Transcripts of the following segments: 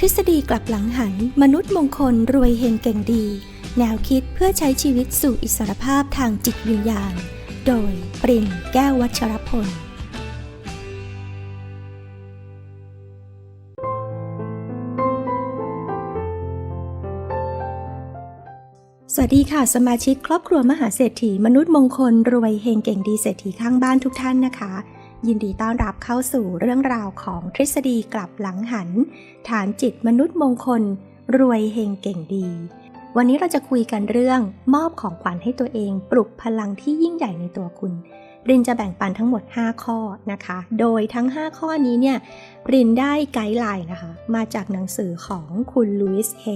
ทฤษฎีกลับหลังหัน มนุษย์มงคลรวยเฮงเก่งดี แนวคิดเพื่อใช้ชีวิตสู่อิสรภาพทางจิตวิญญาณ โดยปรินแก้ววัชรพลสวัสดีค่ะ สมาชิกครอบครัวมหาเศรษฐี มนุษย์มงคลรวยเฮงเก่งดีเศรษฐีข้างบ้านทุกท่านนะคะ ยินดีต้อนรับเข้าสู่เรื่องราวของทฤษฎีกลับหลังหัน ฐานจิตมนุษย์มงคล รวยเฮงเก่งดี วันนี้เราจะคุยกันเรื่องมอบของขวัญให้ตัวเอง ปลุกพลังที่ยิ่งใหญ่ในตัวคุณรินจะแบ่งปันทั้งหมด 5 ข้อนะคะ โดยทั้ง 5 ข้อนี้เนี่ยรินได้ไกด์ไลน์นะคะ มาจากหนังสือของคุณลุยส์เฮ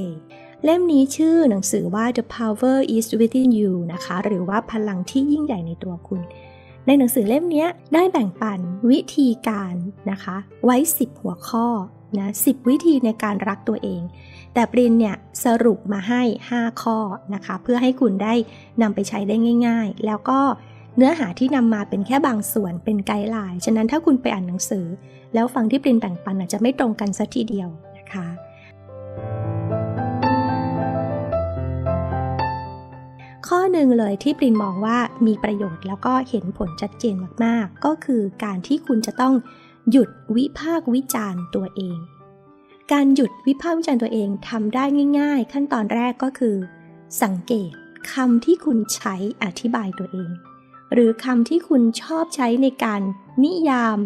เล่มนี้ชื่อหนังสือว่า The Power is Within You นะคะ หรือว่าพลังที่ยิ่งใหญ่ในตัวคุณ ในหนังสือเล่มนี้ได้แบ่งปันวิธีการนะคะ ไว้ 10 หัวข้อนะ10วิธีในการรักตัวเอง แต่ปรินเนี่ยสรุปมาให้ 5 ข้อนะคะ เพื่อให้คุณได้นำไปใช้ได้ง่าย ๆ แล้วก็เนื้อหาที่นำมาเป็นแค่บางส่วนเป็นไกด์ไลน์ฉะนั้นถ้าคุณไปอ่านหนังสือ แล้วฟังที่ปรินแบ่งปันอาจจะไม่ตรงกันสัทีเดียวนะคะ ข้อหนึ่งเลยที่ปรินมองว่ามีประโยชน์แล้วก็เห็นผลชัดเจนมากๆ ก็คือการที่คุณจะต้องหยุดวิพากวิจารณ์ตัวเอง การหยุดวิพากวิจารณ์ตัวเองทำได้ง่าย ๆ ขั้นตอนแรกก็คือ สังเกตคำที่คุณใช้อธิบายตัวเอง หรือคำที่คุณชอบใช้ในการนิยาม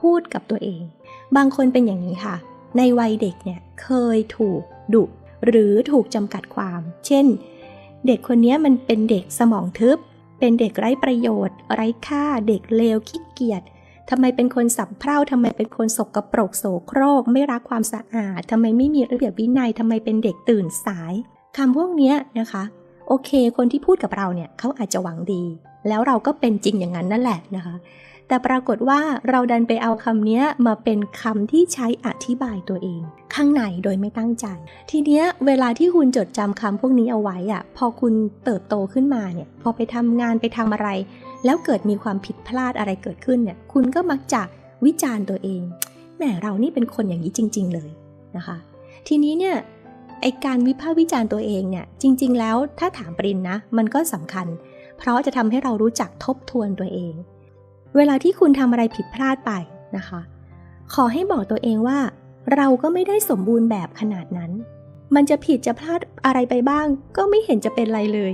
พูดกับตัวเอง บางคนเป็นอย่างนี้ค่ะ ในวัยเด็กเนี่ยเคยถูกดุหรือถูกจำกัดความ เช่น เด็กคนนี้มันเป็นเด็กสมองทึบ เป็นเด็กไร้ประโยชน์ ไร้ค่า เด็กเลวขี้เกียจทำไมเป็นคนสับเพร่าทำไมเป็นคนสกรปรกโสโครก ไม่รักความสะอาดทำไมไม่มีระเบียบวินัยทำไมเป็นเด็กตื่นสายคำพวกนี้นะคะ โอเค คนที่พูดกับเราเนี่ยเขาอาจจะหวังดี แล้วเราก็เป็นจริงอย่างนั้นนั่นแหละนะคะ แต่ปรากฏว่าเราดันไปเอาคำนี้มาเป็นคำที่ใช้อธิบายตัวเอง ข้างในโดยไม่ตั้งใจ ทีเนี้ยเวลาที่คุณจดจำคำพวกนี้เอาไว้อะพอคุณเติบโตขึ้นมาเนี่ย พอไปทำงานไปทำอะไร แล้วเกิดมีความผิดพลาดอะไรเกิดขึ้นเนี่ย คุณก็มักจะวิจารณ์ตัวเองแหมเรานี่เป็นคนอย่างนี้จริง ๆ เลยนะคะ ทีนี้เนี่ยไอการวิพากษ์วิจารณ์ตัวเองเนี่ยจริง ๆ แล้วถ้าถามปรินนะ มันก็สำคัญ เพราะจะทำให้เรารู้จักทบทวนตัวเอง เวลาที่คุณทำอะไรผิดพลาดไปนะคะ ขอให้บอกตัวเองว่า เราก็ไม่ได้สมบูรณ์แบบขนาดนั้น มันจะผิดจะพลาดอะไรไปบ้าง ก็ไม่เห็นจะเป็นไรเลย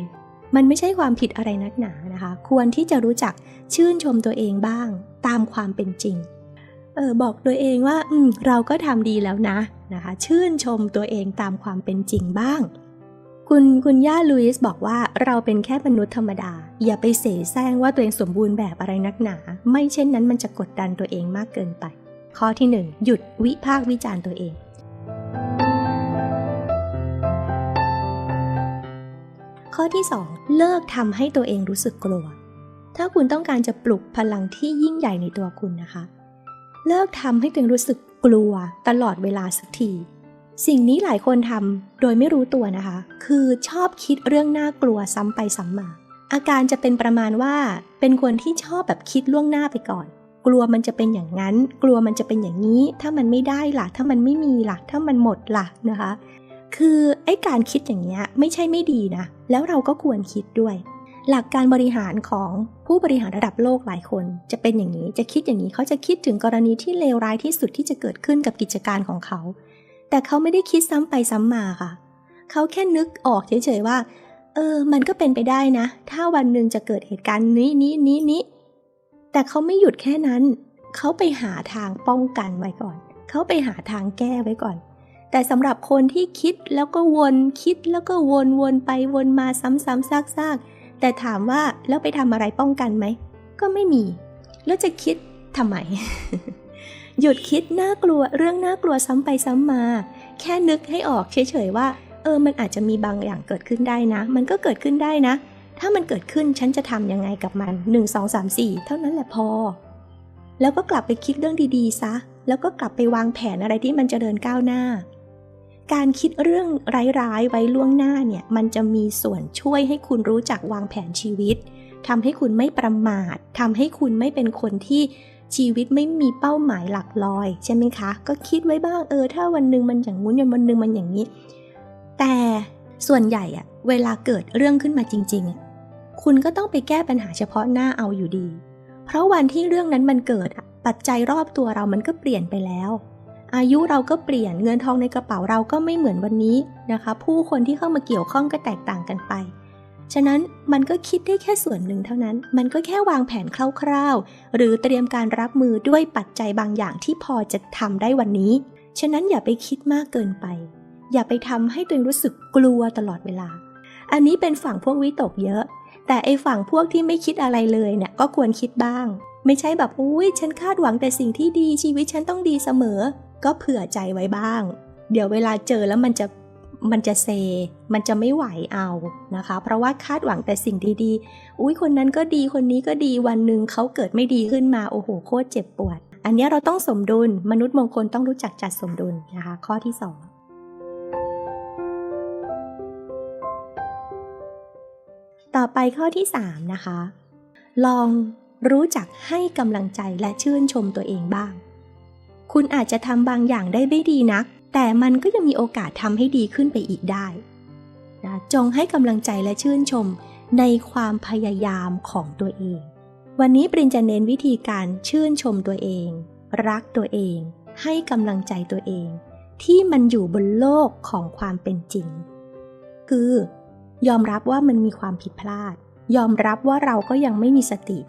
มันไม่ใช่ความผิดอะไรนักหนานะคะ ควรที่จะรู้จักชื่นชมตัวเองบ้าง ตามความเป็นจริงเออบอกตัวเองว่า อืม เราก็ทำดีแล้วนะนะคะ ชื่นชมตัวเองตามความเป็นจริงบ้าง คุณคุณย่าลุยส์บอกว่าเราเป็นแค่มนุษย์ธรรมดา อย่าไปเสแสร้งว่าตัวเองสมบูรณ์แบบอะไรนักหนา ไม่เช่นนั้นมันจะกดดันตัวเองมากเกินไป ข้อที่ 1 หยุดวิพากษ์วิจารณ์ตัวเอง ข้อที่ 2 เลิกทำให้ตัวเองรู้สึกกลัว ถ้าคุณต้องการจะปลุกพลังที่ยิ่งใหญ่ในตัวคุณนะคะ เลิกทำให้ตัวเองรู้สึกกลัวตลอดเวลาสักที สิ่งนี้หลายคนทำโดยไม่รู้ตัวนะคะ คือชอบคิดเรื่องน่ากลัวซ้ำไปซ้ำมา อาการจะเป็นประมาณว่า เป็นคนที่ชอบแบบคิดล่วงหน้าไปก่อน กลัวมันจะเป็นอย่างนั้น กลัวมันจะเป็นอย่างนี้ ถ้ามันไม่ได้ล่ะ ถ้ามันไม่มีล่ะ ถ้ามันหมดล่ะนะคะ คือไอ้การคิดอย่างเงี้ยไม่ใช่ไม่ดีนะ แล้วเราก็ควรคิดด้วย หลักการบริหารของผู้บริหารระดับโลกหลายคน จะเป็นอย่างนี้ จะคิดอย่างนี้เขาจะคิดถึงกรณีที่เลวร้ายที่สุดที่จะเกิดขึ้นกับกิจการของเขา แต่เขาไม่ได้คิดซ้ำไปซ้ำมาค่ะ เขาแค่นึกออกเฉยๆว่า เออ มันก็เป็นไปได้นะ ถ้าวันหนึ่งจะเกิดเหตุการณ์นี้นี้นี้นี้แต่เขาไม่หยุดแค่นั้น เขาไปหาทางป้องกันไว้ก่อน เขาไปหาทางแก้ไว้ก่อน แต่สำหรับคนที่คิดแล้วก็วนคิดแล้วก็วนวนไปวนมาซ้ำๆซากๆ แต่ถามว่าแล้วไปทำอะไรป้องกันไหม ก็ไม่มี แล้วจะคิดทำไม หยุดคิดน่ากลัวเรื่องน่ากลัวซ้ำไปซ้ำมา แค่นึกให้ออกเฉยๆว่า เออมันอาจจะมีบางอย่างเกิดขึ้นได้นะ มันก็เกิดขึ้นได้นะ ถ้ามันเกิดขึ้นฉันจะทำยังไงกับมัน 1 2 3 4 เท่านั้นแหละพอ แล้วก็กลับไปคิดเรื่องดีๆซะ แล้วก็กลับไปวางแผนอะไรที่มันจะเจริญก้าวหน้า การคิดเรื่องร้ายๆไว้ล่วงหน้าเนี่ย มันจะมีส่วนช่วยให้คุณรู้จักวางแผนชีวิตทำให้คุณไม่ประมาททำให้คุณไม่เป็นคนที่ ชีวิตไม่มีเป้าหมายหลักลอยใช่ไหมคะ ก็คิดไว้บ้างเออ ถ้าวันหนึ่งมันอย่างงู้นวันหนึ่งมันอย่างนี้ แต่ส่วนใหญ่อะเวลาเกิดเรื่องขึ้นมาจริงๆอะคุณก็ต้องไปแก้ปัญหาเฉพาะหน้าเอาอยู่ดี เพราะวันที่เรื่องนั้นมันเกิดปัจจัยรอบตัวเรามันก็เปลี่ยนไปแล้ว อายุเราก็เปลี่ยนเงินทองในกระเป๋าเราก็ไม่เหมือนวันนี้นะคะ ผู้คนที่เข้ามาเกี่ยวข้องก็แตกต่างกันไป ฉะนั้นมันก็คิดได้แค่ส่วนหนึ่งเท่านั้น มันก็แค่วางแผนคร่าวๆ หรือเตรียมการรับมือด้วยปัจจัยบางอย่างที่พอจะทำได้วันนี้ ฉะนั้นอย่าไปคิดมากเกินไป อย่าไปทำให้ตัวเองรู้สึกกลัวตลอดเวลา อันนี้เป็นฝั่งพวกวิตกเยอะ แต่ไอฝั่งพวกที่ไม่คิดอะไรเลยเนี่ยก็ควรคิดบ้าง ไม่ใช่แบบอุ้ยฉันคาดหวังแต่สิ่งที่ดีชีวิตฉันต้องดีเสมอ ก็เผื่อใจไว้บ้าง เดี๋ยวเวลาเจอแล้วมันจะ มันจะเซ มันจะไม่ไหวเอานะคะ เพราะว่าคาดหวังแต่สิ่งดีๆ อุ้ยคนนั้นก็ดีคนนี้ก็ดีวันหนึ่งเขาเกิดไม่ดีขึ้นมาโอ้โหโคตรเจ็บปวด อันนี้เราต้องสมดุล มนุษย์มงคลต้องรู้จักจัดสมดุลนะคะ ข้อที่ 2ต่อไปข้อที่ 3 นะคะ ลองรู้จักให้กำลังใจและชื่นชมตัวเองบ้าง คุณอาจจะทำบางอย่างได้ไม่ดีนัก แต่มันก็ยังมีโอกาสทำให้ดีขึ้นไปอีกได้นะจงให้กำลังใจและชื่นชมในความพยายามของตัวเอง วันนี้ปรินจะเน้นวิธีการชื่นชมตัวเอง รักตัวเอง ให้กำลังใจตัวเอง ที่มันอยู่บนโลกของความเป็นจริง คือ ยอมรับว่ามันมีความผิดพลาด ยอมรับว่าเราก็ยังไม่มีสติ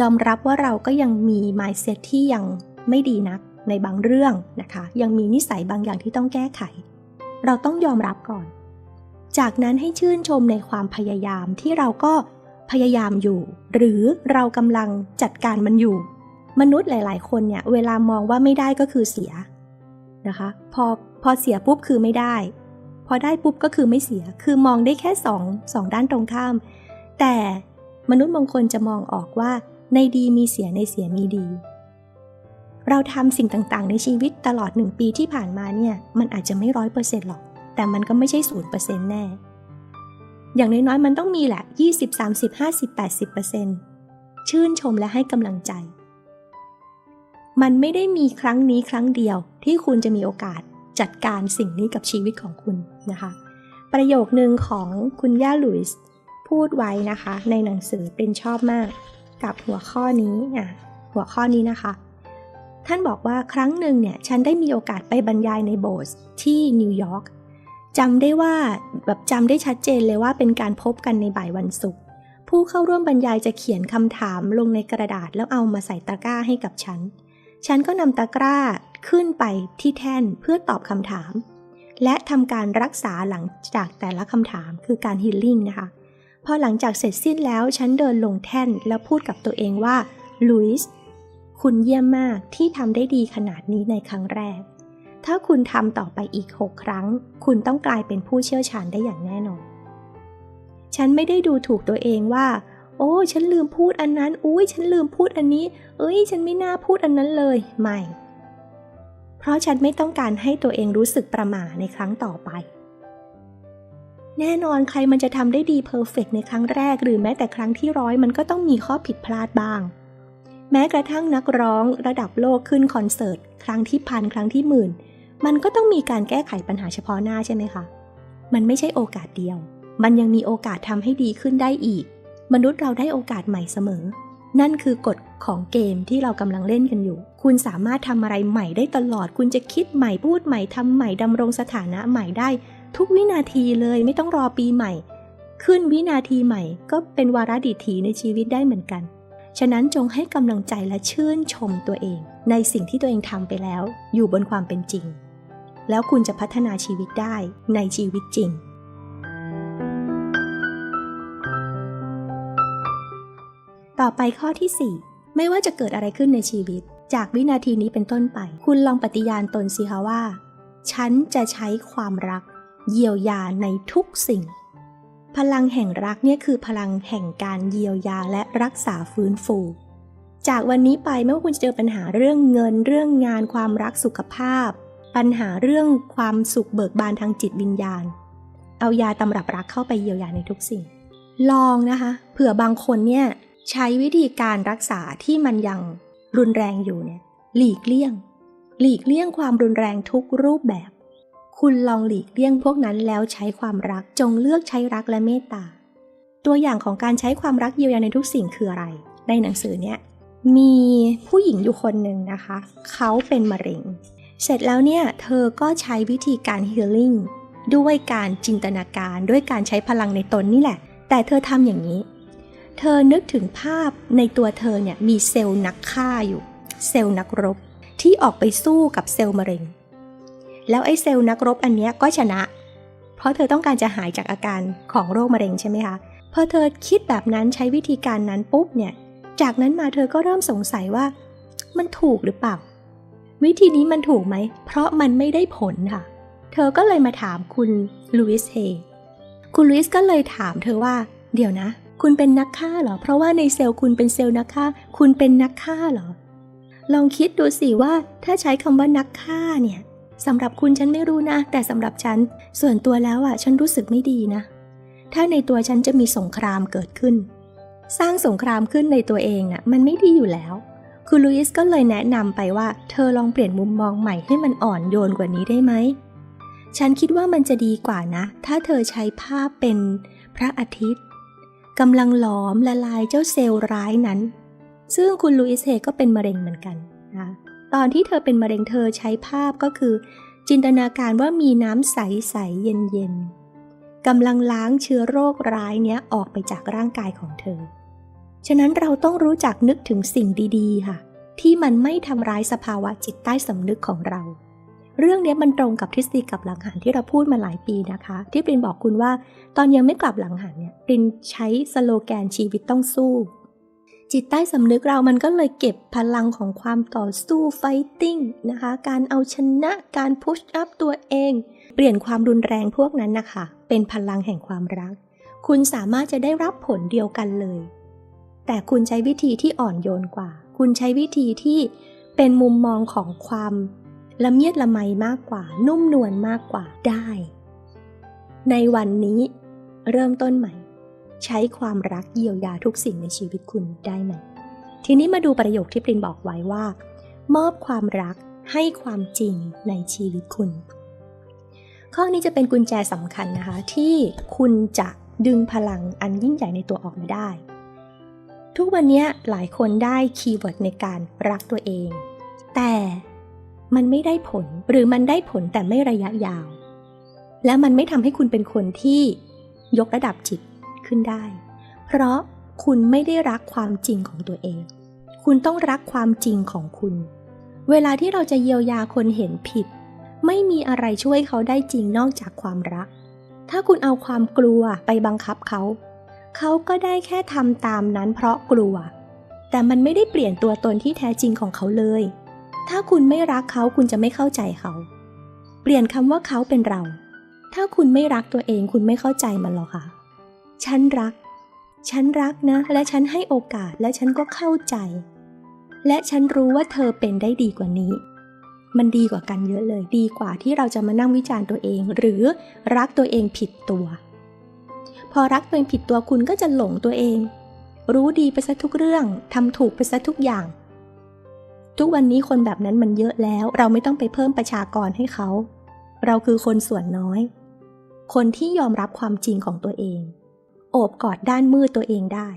ยอมรับว่าเราก็ยังมี mindset ที่ยังไม่ดีนัก ในบางเรื่องนะคะ ยังมีนิสัยบางอย่างที่ต้องแก้ไข เราต้องยอมรับก่อน จากนั้นให้ชื่นชมในความพยายามที่เราก็พยายามอยู่ หรือเรากำลังจัดการมันอยู่ มนุษย์หลาย ๆ คนเนี่ยเวลามองว่าไม่ได้ก็คือเสียนะคะ พอพอเสียปุ๊บคือไม่ได้ พอได้ปุ๊บก็คือไม่เสีย คือมองได้แค่สองสองด้านตรงข้าม แต่มนุษย์บางคนจะมองออกว่าในดีมีเสียในเสียมีดี เราทำสิ่งต่างๆ ในชีวิตตลอดหนึ่งปีที่ผ่านมาเนี่ย มันอาจจะไม่ร้อยเปอร์เซ็นต์หรอก แต่มันก็ไม่ใช่ศูนย์เปอร์เซ็นต์แน่ อย่างน้อยๆ มันต้องมีแหละ 20 30 50 80เปอร์เซ็นต์ชื่นชมและให้กำลังใจ มันไม่ได้มีครั้งนี้ครั้งเดียวที่คุณจะมีโอกาสจัดการสิ่งนี้กับชีวิตของคุณนะคะ ประโยคหนึ่งของคุณย่าลุยส์พูดไว้นะคะ ในหนังสือเป็นชอบมาก กับหัวข้อนี้อะหัวข้อนี้นะคะ ท่านบอกว่าครั้งหนึ่งเนี่ยฉันได้มีโอกาสไปบรรยายในโบสถ์ที่นิวยอร์กจำได้ว่าแบบจำได้ชัดเจนเลยว่าเป็นการพบกันในบ่ายวันศุกร์ผู้เข้าร่วมบรรยายจะเขียนคำถามลงในกระดาษแล้วเอามาใส่ตะกร้าให้กับฉัน ฉันก็นำตะกร้าขึ้นไปที่แท่นเพื่อตอบคำถาม และทำการรักษาหลังจากแต่ละคำถามคือการฮิลลิ่งนะคะพอหลังจากเสร็จสิ้นแล้วฉันเดินลงแท่นแล้วพูดกับตัวเองว่าลุยส์ คุณเยี่ยมมากที่ทำได้ดีขนาดนี้ในครั้งแรก ถ้าคุณทำต่อไปอีก 6 ครั้ง คุณต้องกลายเป็นผู้เชี่ยวชาญได้อย่างแน่นอน ฉันไม่ได้ดูถูกตัวเองว่า โอ้ ฉันลืมพูดอันนั้น อุ้ยฉันลืมพูดอันนี้ เอ้ย ฉันไม่น่าพูดอันนั้นเลย ไม่ เพราะฉันไม่ต้องการให้ตัวเองรู้สึกประหม่าในครั้งต่อไป แน่นอนใครมันจะทำได้ดีเพอร์เฟกในครั้งแรก หรือแม้แต่ครั้งที่ร้อยมันก็ต้องมีข้อผิดพลาดบ้าง แม้กระทั่งนักร้องระดับโลกขึ้นคอนเสิร์ต ครั้งที่พันครั้งที่หมื่น มันก็ต้องมีการแก้ไขปัญหาเฉพาะหน้าใช่ไหมคะ มันไม่ใช่โอกาสเดียว มันยังมีโอกาสทำให้ดีขึ้นได้อีก มนุษย์เราได้โอกาสใหม่เสมอ นั่นคือกฎของเกมที่เรากำลังเล่นกันอยู่ คุณสามารถทำอะไรใหม่ได้ตลอด คุณจะคิดใหม่พูดใหม่ทำใหม่ดำรงสถานะใหม่ได้ ทุกวินาทีเลยไม่ต้องรอปีใหม่ ขึ้นวินาทีใหม่ก็เป็นวาระดิถีในชีวิตได้เหมือนกัน ฉะนั้นจงให้กำลังใจและชื่นชมตัวเอง ในสิ่งที่ตัวเองทำไปแล้ว อยู่บนความเป็นจริง แล้วคุณจะพัฒนาชีวิตได้ในชีวิตจริง ต่อไปข้อที่ 4 ไม่ว่าจะเกิดอะไรขึ้นในชีวิต จากวินาทีนี้เป็นต้นไป คุณลองปฏิญาณตนสิคะว่า ฉันจะใช้ความรัก เยียวยาในทุกสิ่ง พลังแห่งรักเนี่ยคือพลังแห่งการเยียวยาและรักษาฟื้นฟู จากวันนี้ไปไม่ว่าคุณจะเจอปัญหาเรื่องเงิน เรื่องงานความรักสุขภาพ ปัญหาเรื่องความสุขเบิกบานทางจิตวิญญาณ เอายาตำรับรักเข้าไปเยียวยาในทุกสิ่ง ลองนะคะเผื่อบางคนเนี่ยใช้วิธีการรักษาที่มันยังรุนแรงอยู่เนี่ยหลีกเลี่ยง หลีกเลี่ยงความรุนแรงทุกรูปแบบ คุณลองหลีกเลี่ยงพวกนั้นแล้วใช้ความรักจงเลือกใช้รักและเมตตา ตัวอย่างของการใช้ความรักเยียวยาในทุกสิ่งคืออะไร ในหนังสือเนี่ยมีผู้หญิงอยู่คนหนึ่งนะคะ เขาเป็นมะเร็ง เสร็จแล้วเนี่ยเธอก็ใช้วิธีการฮีลิ่งด้วยการจินตนาการด้วยการใช้พลังในตนนี่แหละ แต่เธอทำอย่างนี้ เธอนึกถึงภาพในตัวเธอเนี่ยมีเซลล์นักฆ่าอยู่ เซลล์นักรบ ที่ออกไปสู้กับเซลล์มะเร็ง แล้วไอ้เซลล์นักรบอันเนี้ยก็ชนะ เพราะเธอต้องการจะหายจากอาการของโรคมะเร็งใช่ไหมคะพอเธอคิดแบบนั้นใช้วิธีการนั้นปุ๊บเนี่ย จากนั้นมาเธอก็เริ่มสงสัยว่า มันถูกหรือเปล่า วิธีนี้มันถูกไหม เพราะมันไม่ได้ผลค่ะ เธอก็เลยมาถามคุณลุยส์เฮคุณลุยส์ก็เลยถามเธอว่า เดี๋ยวนะ คุณเป็นนักฆ่าเหรอ เพราะว่าในเซลล์คุณเป็นเซลล์นักฆ่า คุณเป็นนักฆ่าเหรอ ลองคิดดูสิว่าถ้าใช้คำว่านักฆ่าเนี่ย สำหรับคุณฉันไม่รู้นะ แต่สำหรับฉัน ส่วนตัวแล้วอะ ฉันรู้สึกไม่ดีนะ ถ้าในตัวฉันจะมีสงครามเกิดขึ้น สร้างสงครามขึ้นในตัวเองน่ะ มันไม่ดีอยู่แล้ว คุณลุยส์ก็เลยแนะนำไปว่า เธอลองเปลี่ยนมุมมองใหม่ให้มันอ่อนโยนกว่านี้ได้ไหม ฉันคิดว่ามันจะดีกว่านะ ถ้าเธอใช้ภาพเป็นพระอาทิตย์กำลังหลอมละลายเจ้าเซลล์ร้ายนั้น ซึ่งคุณลุยส์เฮก็เป็นมะเร็งเหมือนกันนะ ตอนที่เธอเป็นมะเร็งเธอใช้ภาพก็คือ จินตนาการว่ามีน้ำใสๆเย็นๆกำลังล้างเชื้อโรคร้ายเนี้ยออกไปจากร่างกายของเธอ ฉะนั้นเราต้องรู้จักนึกถึงสิ่งดีๆ ค่ะ ที่มันไม่ทำร้ายสภาวะจิตใต้สำนึกของเรา เรื่องนี้มันตรงกับทฤษฎีกับหลังหันที่เราพูดมาหลายปีนะคะ ที่ปรินบอกคุณว่า ตอนยังไม่กลับหลังหันเนี่ยปรินใช้สโลแกนชีวิตต้องสู้ จิตใต้สำนึกเรามันก็เลยเก็บพลังของความต่อสู้ไฟติ้งนะคะ การเอาชนะการพุชอัพตัวเอง เปลี่ยนความรุนแรงพวกนั้นนะคะ เป็นพลังแห่งความรัก คุณสามารถจะได้รับผลเดียวกันเลย แต่คุณใช้วิธีที่อ่อนโยนกว่า คุณใช้วิธีที่เป็นมุมมองของความละเมียดละไมมากกว่า นุ่มนวลมากกว่าได้ ในวันนี้เริ่มต้นใหม่ ใช้ความรักเยียวยาทุกสิ่งในชีวิตคุณได้ไหม ทีนี้มาดูประโยคที่ปรินบอกไว้ว่า มอบความรักให้ความจริงในชีวิตคุณ ข้อนี้จะเป็นกุญแจสำคัญนะคะ ที่คุณจะดึงพลังอันยิ่งใหญ่ในตัวออกมาได้ ทุกวันนี้หลายคนได้คีย์เวิร์ดในการรักตัวเอง แต่มันไม่ได้ผลหรือมันได้ผลแต่ไม่ระยะยาว และมันไม่ทำให้คุณเป็นคนที่ยกระดับจิต ขึ้นได้ เพราะคุณไม่ได้รักความจริงของตัวเอง คุณต้องรักความจริงของคุณ เวลาที่เราจะเยียวยาคนเห็นผิด ไม่มีอะไรช่วยเขาได้จริงนอกจากความรัก ถ้าคุณเอาความกลัวไปบังคับเขา เขาก็ได้แค่ทำตามนั้นเพราะกลัว แต่มันไม่ได้เปลี่ยนตัวตนที่แท้จริงของเขาเลย ถ้าคุณไม่รักเขาคุณจะไม่เข้าใจเขา เปลี่ยนคำว่าเขาเป็นเรา ถ้าคุณไม่รักตัวเองคุณไม่เข้าใจมันหรอกค่ะ ฉันรัก ฉันรักนะ และฉันให้โอกาสและฉันก็เข้าใจ และฉันรู้ว่าเธอเป็นได้ดีกว่านี้ มันดีกว่ากันเยอะเลยดีกว่าที่เราจะมานั่งวิจารณ์ตัวเอง หรือรักตัวเองผิดตัว พอรักตัวเองผิดตัวคุณก็จะหลงตัวเอง รู้ดีไปซะทุกเรื่องทำถูกไปซะทุกอย่าง ทุกวันนี้คนแบบนั้นมันเยอะแล้ว เราไม่ต้องไปเพิ่มประชากรให้เขา เราคือคนส่วนน้อย คนที่ยอมรับความจริงของตัวเอง โอบกอดด้านมืดตัวเองได้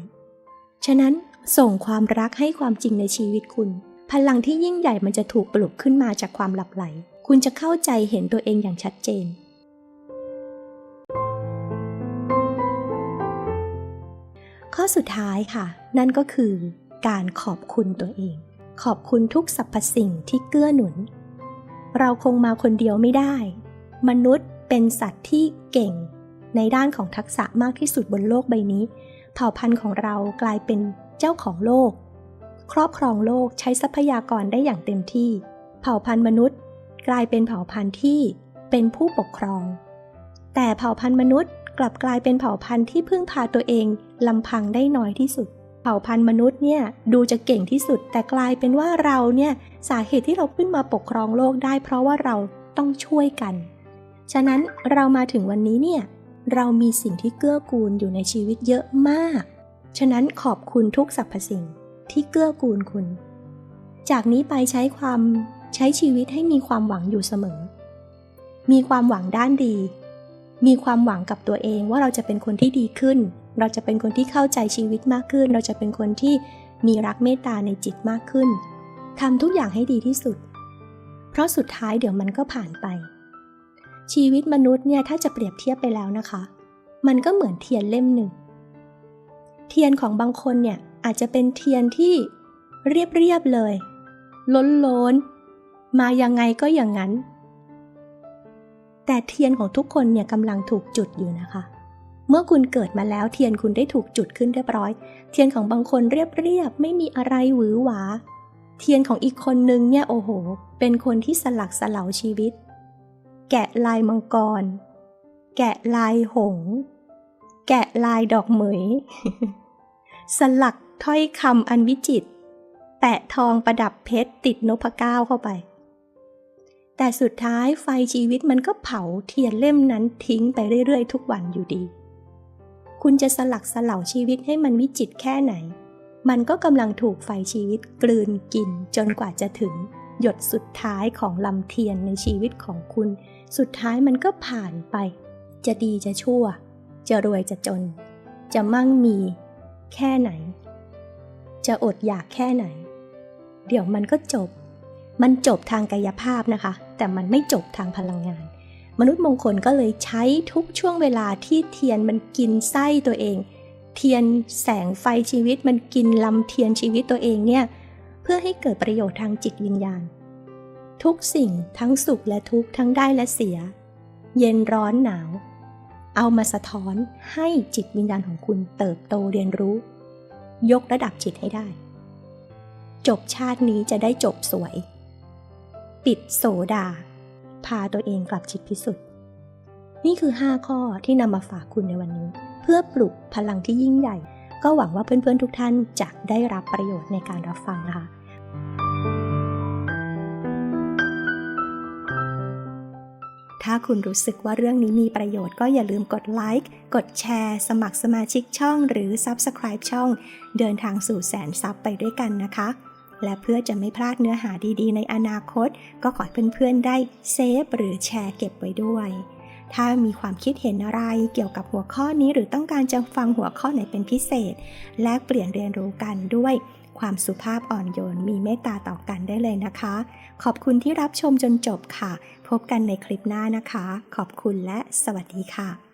ฉะนั้นส่งความรักให้ความจริงในชีวิตคุณ พลังที่ยิ่งใหญ่มันจะถูกปลุกขึ้นมาจากความหลับไหล คุณจะเข้าใจเห็นตัวเองอย่างชัดเจน ข้อสุดท้ายค่ะ นั่นก็คือการขอบคุณตัวเอง ขอบคุณทุกสรรพสิ่งที่เกื้อหนุน เราคงมาคนเดียวไม่ได้ มนุษย์เป็นสัตว์ที่เก่ง ในด้านของทักษะมากที่สุดบนโลกใบนี้ เผ่าพันธุ์ของเรากลายเป็นเจ้าของโลก ครอบครองโลกใช้ทรัพยากรได้อย่างเต็มที่ เผ่าพันธุ์มนุษย์ กลายเป็นเผ่าพันธุ์ที่เป็นผู้ปกครอง แต่เผ่าพันธุ์มนุษย์กลับกลายเป็นเผ่าพันธุ์ที่พึ่งพาตัวเองลำพังได้น้อยที่สุด เผ่าพันธุ์มนุษย์เนี่ยดูจะเก่งที่สุด แต่กลายเป็นว่าเราเนี่ยสาเหตุที่เราขึ้นมาปกครองโลกได้ เพราะว่าเราต้องช่วยกัน ฉะนั้นเรามาถึงวันนี้เนี่ย เรามีสิ่งที่เกื้อกูลอยู่ในชีวิตเยอะมาก ฉะนั้นขอบคุณทุกสรรพสิ่งที่เกื้อกูลคุณ จากนี้ไปใช้ความใช้ชีวิตให้มีความหวังอยู่เสมอ มีความหวังด้านดี มีความหวังกับตัวเองว่าเราจะเป็นคนที่ดีขึ้น เราจะเป็นคนที่เข้าใจชีวิตมากขึ้น เราจะเป็นคนที่มีรักเมตตาในจิตมากขึ้นทำทุกอย่างให้ดีที่สุด เพราะสุดท้ายเดี๋ยวมันก็ผ่านไป ชีวิตมนุษย์เนี่ยถ้าจะเปรียบเทียบไปแล้วนะคะ มันก็เหมือนเทียนเล่มหนึ่ง เทียนของบางคนเนี่ยอาจจะเป็นเทียนที่เรียบๆเลย ล้นล้น มายังไงก็อย่างนั้น แต่เทียนของทุกคนเนี่ยกำลังถูกจุดอยู่นะคะ เมื่อคุณเกิดมาแล้วเทียนคุณได้ถูกจุดขึ้นเรียบร้อย เทียนของบางคนเรียบๆไม่มีอะไรหวือหวา เทียนของอีกคนนึงเนี่ยโอ้โห เป็นคนที่สลักสลาชีวิต แกะลายมังกร แกะลายหง แกะลายดอกเหมย สลักถ้อยคำอันวิจิต แปะทองประดับเพชรติดนพก้าวเข้าไป แต่สุดท้ายไฟชีวิตมันก็เผาเทียนเล่มนั้นทิ้งไปเรื่อยๆ ทุกวันอยู่ดี คุณจะสลักสลาชีวิตให้มันวิจิตแค่ไหน มันก็กำลังถูกไฟชีวิตกลืนกินจนกว่าจะถึงหยดสุดท้ายของลำเทียนในชีวิตของคุณ สุดท้ายมันก็ผ่านไป จะดีจะชั่ว จะรวยจะจน จะมั่งมี แค่ไหน จะอดอยากแค่ไหน เดี๋ยวมันก็จบ มันจบทางกายภาพนะคะ แต่มันไม่จบทางพลังงาน มนุษย์มงคลก็เลยใช้ทุกช่วงเวลาที่เทียนมันกินไส้ตัวเอง เทียนแสงไฟชีวิตมันกินลำเทียนชีวิตตัวเองเนี่ย เพื่อให้เกิดประโยชน์ทางจิตวิญญาณ ทุกสิ่งทั้งสุขและทุกข์ทั้งได้และเสีย เย็นร้อนหนาว เอามาสะท้อนให้จิตวิญญาณของคุณเติบโตเรียนรู้ ยกระดับจิตให้ได้ จบชาตินี้จะได้จบสวย ปิดโสดา พาตัวเองกลับจิตพิสุทธิ์นี่คือ 5 ข้อที่นำมาฝากคุณในวันนี้ เพื่อปลุกพลังที่ยิ่งใหญ่ ก็หวังว่าเพื่อนๆทุกท่านจะได้รับประโยชน์ในการรับฟังนะคะ ถ้าคุณรู้สึกว่าเรื่องนี้มีประโยชน์ก็อย่าลืมกดไลค์ กดแชร์ สมัครสมาชิกช่องหรือ Subscribe ช่อง เดินทางสู่แสนซับไปด้วยกันนะคะ และเพื่อจะไม่พลาดเนื้อหาดีๆ ในอนาคต ก็ขอเพื่อนๆได้เซฟหรือแชร์เก็บไว้ด้วย ถ้ามีความคิดเห็นอะไรเกี่ยวกับหัวข้อนี้หรือต้องการจะฟังหัวข้อไหนเป็นพิเศษ แลกเปลี่ยนเรียนรู้กันด้วย ความสุภาพอ่อนโยนมีเมตตาต่อกันได้เลยนะคะ ขอบคุณที่รับชมจนจบค่ะ พบกันในคลิปหน้านะคะ ขอบคุณและสวัสดีค่ะ